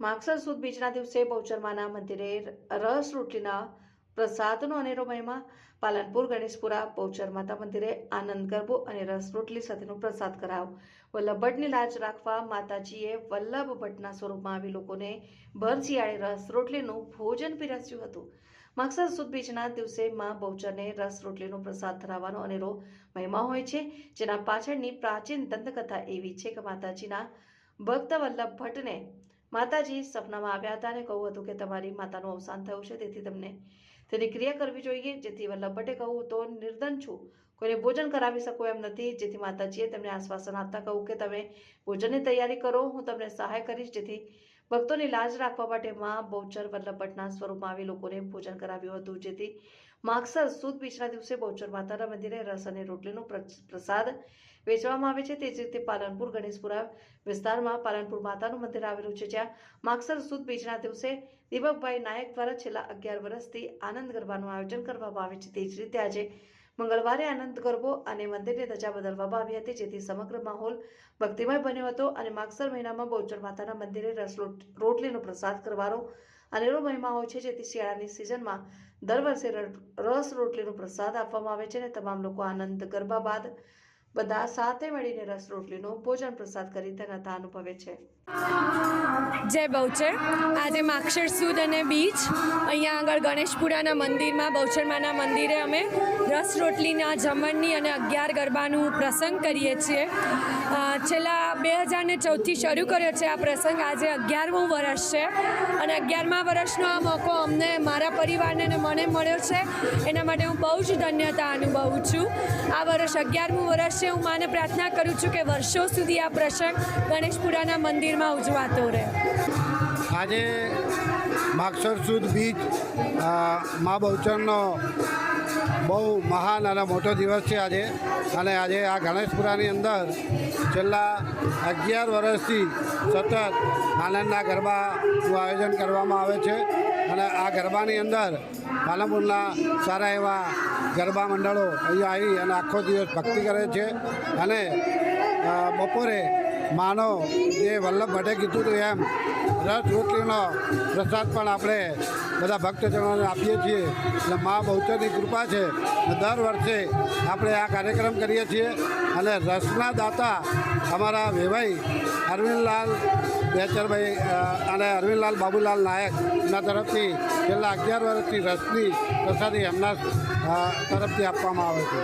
માગસર સુદ બીજના દિવસે બહુચરમાના મંદિરે રસ રોટલીના પ્રસાદનો અનેરો મહિમા. પાલનપુર, ગણેશપુરા બહુચર માતા મંદિરે આનંદ ગરબો અને રસ રોટલી સાથેનો પ્રસાદ કરાયો. વલ્લભ ભટ્ટની લાજ રાખવા માતાજીએ વલ્લભ ભટ્ટના સ્વરૂપમાં આવી લોકોને ભર શિયાળે રસ રોટલીનું ભોજન પીરસ્યું હતું. માગસર સુદ બીજના દિવસે માં બહુચરને રસ રોટલીનો પ્રસાદ ધરાવવાનો અનેરો મહિમા હોય છે, જેના પાછળની પ્રાચીન દંતકથા એવી છે કે માતાજીના ભક્ત વલ્લભ ભટ્ટને માતાજી સપનામાં આવ્યા હતા અને કહ્યું હતું કે તમારી માતાનું અવસાન થયું છે, તેથી તમને તેની ક્રિયા કરવી જોઈએ. જેથી વલ્લભ ભટ્ટે કહ્યું, તો નિર્ધન છું. કોઈને ભોજન કરાવી શકો એમ નથી. જેથી માતાજીએ તેમને આશ્વાસન આપતા કહ્યું કે, તમે ભોજનની તૈયારી કરો, હું તમને સહાય કરીશ. જેથી ભક્તોની લાજ રાખવા માટે મા બહુચર વલ્લભ ભટ્ટના સ્વરૂપમાં આવી લોકોને ભોજન કરાવ્યું હતું. જેથી માગસર સુદ બીજના દિવસે બહુચર માતાના મંદિરે રસ અને રોટલીનો પ્રસાદ વેચવામાં આવે છે. તે જ રીતે પાલનપુર, ગણેશપુરા વિસ્તારમાં પાલનપુર માતાનું મંદિર આવેલું છે, જ્યાં માગસર સુદ બીજના દિવસે દીપકભાઈ નાયક દ્વારા છેલ્લા અગિયાર વર્ષથી આનંદ ગરબાનું આયોજન કરવામાં આવે છે. તે જ રીતે આજે મંગળવારે આનંદ ગરબો અને મંદિરની ધજા બદલવામાં આવી હતી, જેથી સમગ્ર માહોલ ભક્તિમય બન્યો હતો અને માગસર મહિનામાં બહુચર માતાના મંદિરે રસ રોટ- રોટલીનો પ્રસાદ કરવાનો અનેરો મહિમા હોય છે જેથી શિયાળાની સિઝનમાં દર વર્ષે રસ રોટલીનો પ્રસાદ આપવામાં આવે છે અને તમામ લોકો આનંદ ગરબા બાદ બધા સાથે મળીને રસ રોટલીનો ભોજન પ્રસાદ કરી ધન્યતા અનુભવે છે. જય બહુચર. આજે માક્ષર સુદ અને બીચ અહીંયા આગળ ગણેશપુરાના મંદિરમાં બહુચરમાના મંદિરે અમે રસ રોટલીના જમણની અને અગિયાર ગરબાનું પ્રસંગ કરીએ છીએ. અ, છેલ્લા બે હજારને ચૌદથી શરૂ કર્યો છે આ પ્રસંગ. આજે અગિયારમું વર્ષ છે અને અગિયારમા વર્ષનો આ મોકો અમને મારા પરિવારને અને મને મળ્યો છે. એના માટે હું બહુ જ ધન્યતા અનુભવું છું. આ વર્ષ અગિયારમું વર્ષ છે. હું માને પ્રાર્થના કરું છું કે વર્ષો સુધી આ પ્રસંગ ગણેશપુરાના મંદિરમાં ઉજવાતો રહે. આજે માગસર સુદ બીજ મા બહુચરનો બહુ મહાન અને મોટો દિવસ છે આજે. અને આજે આ ગણેશપુરાની અંદર છેલ્લા અગિયાર વર્ષથી સતત આનંદના ગરબાનું આયોજન કરવામાં આવે છે. અને આ ગરબાની અંદર પાલનપુરના સારા એવા ગરબા મંડળો અહીંયા આવી અને આખો દિવસ ભક્તિ કરે છે. અને બપોરે માનો જે વલ્લભ ભટ્ટે કીધું હતું એમ, રસ રોટલીનો પ્રસાદ પણ આપણે બધા ભક્તજનોને આપીએ છીએ. અને મા બહુચરની કૃપા છે દર વર્ષે આપણે આ કાર્યક્રમ કરીએ છીએ. અને રસના દાતા અમારા વેવાઈ અરવિંદલાલ બેચરભાઈ અને અરવિંદલાલ બાબુલાલ નાયકના તરફથી છેલ્લા અગિયાર વર્ષથી રસની પ્રસાદી એમના તરફથી આપવામાં આવે છે.